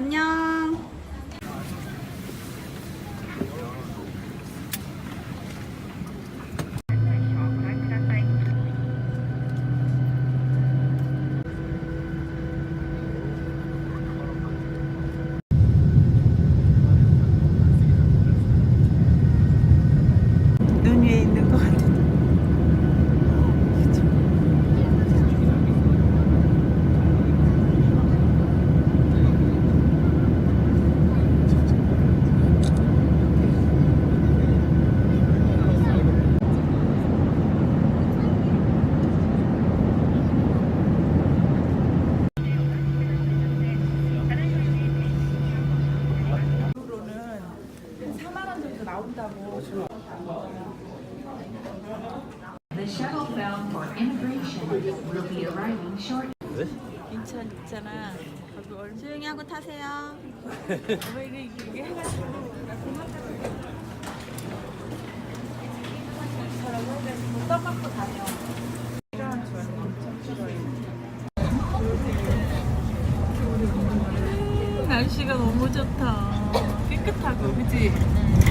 안녕. 나온다고. The shuttle bound for immigration will be arriving shortly. 인천 있잖아. 조용히 하고 타세요. 뭐 이게 이게 해가지고 고맙다고. 다녀. 날씨가 너무 좋다. 깨끗하고, 그치? 응.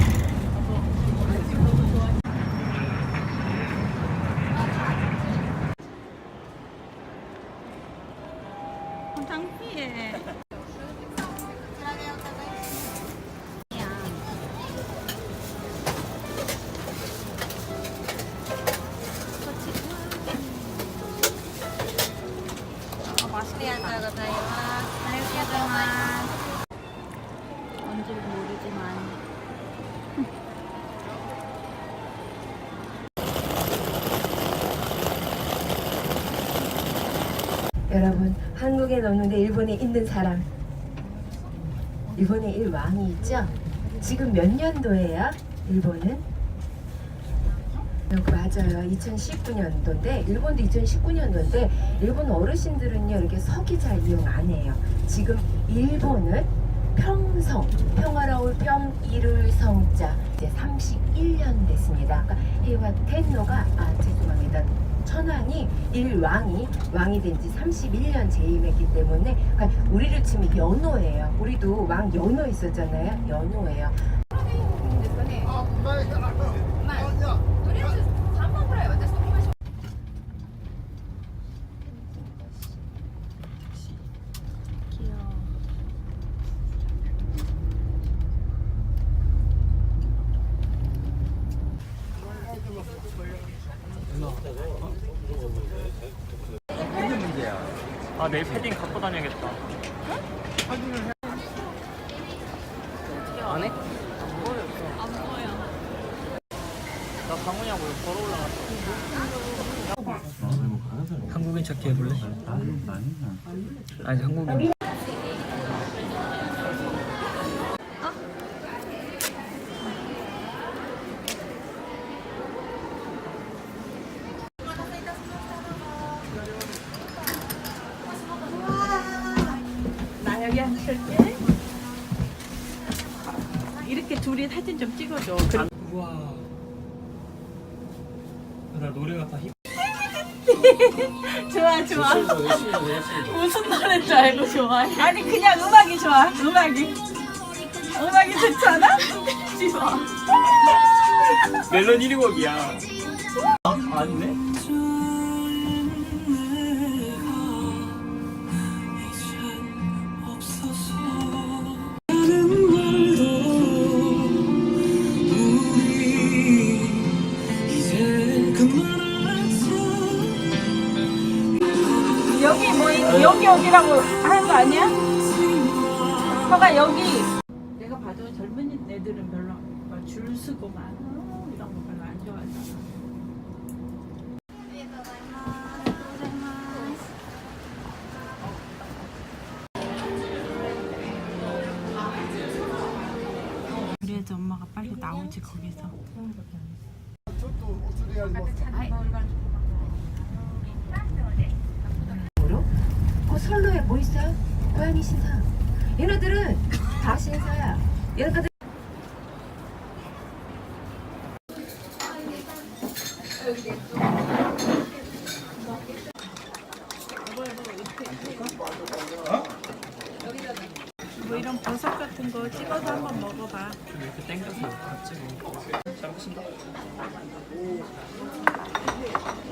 여러분 한국에 없는데 일본에 있는 사람 일본에 일왕이 있죠? 지금 몇 년도예요? 일본은? 어, 맞아요. 2019년도인데 일본도 2019년도인데 일본 어르신들은요 이렇게 석이 잘 이용 안 해요. 지금 일본은 평성 평화로울 평 이룰 성자 이제 31년 됐습니다. 그러니까 해와 텐노가 아 죄송합니다. 천황이 일왕이 왕이 된 지 31년 재임했기 때문에 그러니까 우리를 치면 연호예요. 우리도 왕 연호 있었잖아요. 연호예요. 귀여워. 아 내일 패딩 갖고 다녀야겠다. 안 해? 안 보였어. 안 보여. 나 강훈이하고 걸어 올라갔어. 한국인 찾기 해볼래? 아니 한국인. 이렇게 둘이 사진 좀 찍어줘. 그럼 우와. 나 노래가 다 힙. 좋아 좋아. 무슨 노래인 줄 알고 좋아해? 아니 그냥 음악이 좋아. 음악이. 음악이 좋잖아? 좋아. 멜론 1위 곡이야. 아, 아니네. 여기 여기라고 하는 거 아니야? 서가 여기. 내가 봐도 젊은 애들은 별로 막 줄 서고 막 어, 이런 거 별로 안 좋아하잖아. 그래야지 엄마가 빨리 나오지 거기서. 뭐로? 어 선로에 뭐 있어요? 고양이 신사. 얘네들은 다 신사야. 얘네들 뭐 이런 버섯 같은 거 찍어서 한번 먹어봐. 이렇게 땡겨서 같이 먹어. 잘 먹습니다.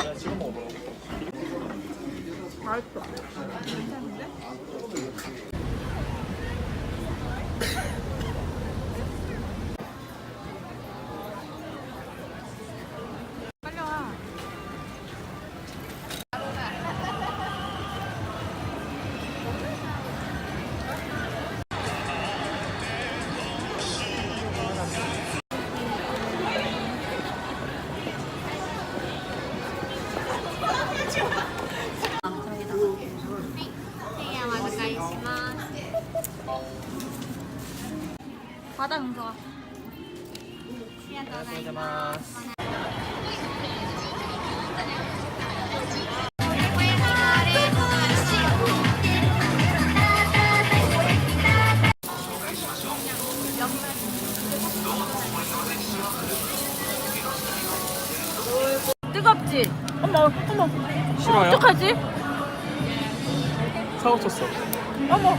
야, 찍어 먹어봐. 맛있어. 바다 응서 뜨겁지? 어머, 어머. 싫어요? 어떡하지? 사고 쳤어. 어머.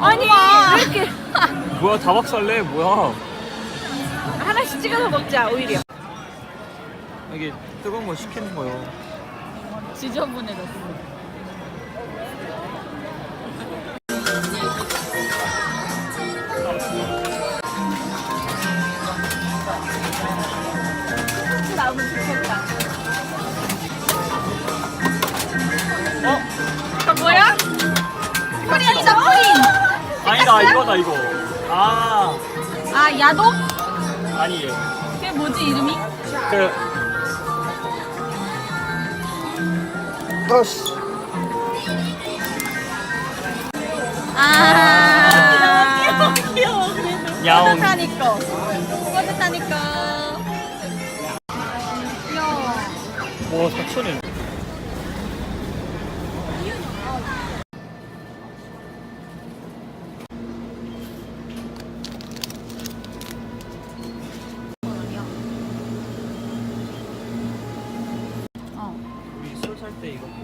아니, 왜 이렇게. 뭐야 다 박살내 뭐야? 하나씩 찍어서 먹자 오히려 이게 뜨거운 거 시키는 거요. 지저분해졌어 나오면 좋겠다 어? 아 뭐야? 코리안이다 코린 아니다 이거다 이거. 아 아 야동? 아니 얘. 그게 뭐지 이름이? 그 아씨. 아 귀여워 그래도 야옹. 뿌듯하니까 뿌듯하니까 귀여워 뭐 사촌이. 돼 이거.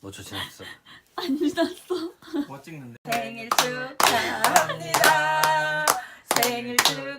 너저 지났어. 안 지났어? 뭐 찍는데? 생일 축하합니다. 생일 축